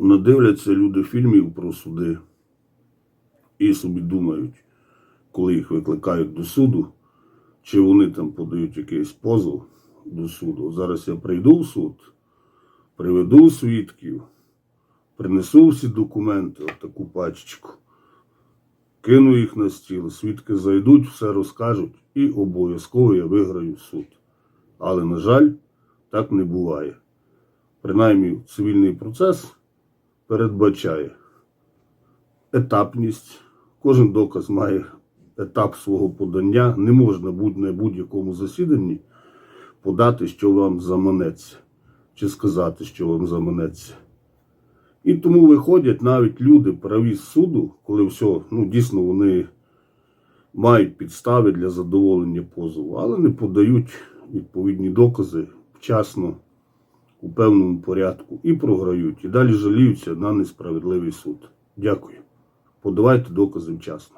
Надивляться люди фільмів про суди і собі думають, коли їх викликають до суду, чи вони там подають якийсь позов до суду. Зараз я прийду в суд, приведу свідків, принесу всі документи, отаку пачечку, кину їх на стіл, свідки зайдуть, все розкажуть і обов'язково я виграю суд. Але, на жаль, так не буває. Принаймні, цивільний процес передбачає етапність. Кожен доказ має етап свого подання. Не можна будь на будь-якому засіданні подати, що вам заманеться, чи сказати, що вам заманеться. І тому виходять навіть люди праві з суду, коли все, ну дійсно вони мають підстави для задоволення позову, але не подають відповідні докази вчасно, у певному порядку і програють. І далі жаліються на несправедливий суд. Дякую. Подавайте докази вчасно.